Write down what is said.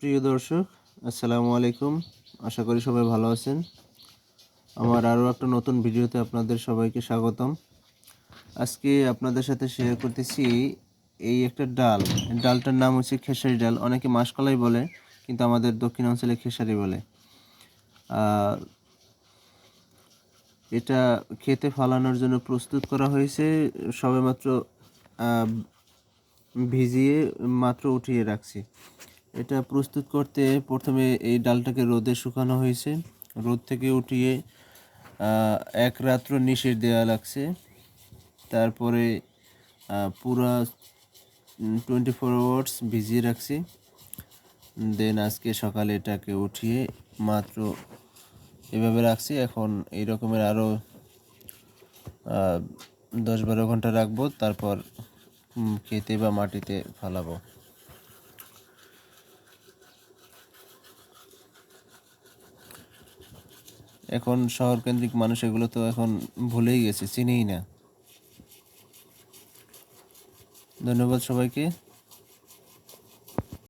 প্রিয় দর্শক, আসসালামু আলাইকুম। আশা করি সবাই ভালো আছেন। আমার আরও একটা নতুন ভিডিওতে আপনাদের সবাইকে স্বাগতম। আজকে আপনাদের সাথে শেয়ার করতেছি এই একটা ডাল। ডালটার নাম হচ্ছে খেসারি ডাল। অনেকে মাসকলাই বলে, কিন্তু আমাদের দক্ষিণ অঞ্চলে খেসারি বলে। এটা খেতে ফালানোর জন্য প্রস্তুত করা হয়েছে, সবেমাত্র ভিজিয়ে মাত্র উঠিয়ে রাখছি। এটা প্রস্তুত করতে প্রথমে এই ডালটাকে রোদে শুকানো হয়েছে। রোদ থেকে উঠিয়ে এক রাত্র নিষেধ দেওয়া লাগছে। তারপরে পুরা টোয়েন্টি ফোর আওয়ার্স ভিজিয়ে রাখছি। দেন আজকে সকালে এটাকে উঠিয়ে মাত্র এভাবে রাখছি। এখন এই রকমের আরও দশ বারো ঘণ্টা রাখব। তারপর খেতে বা মাটিতে ফালাবো। এখন শহর কেন্দ্রিক মানুষ এগুলো তো এখন ভুলেই গেছে চিনেই না। ধন্যবাদ সবাইকে।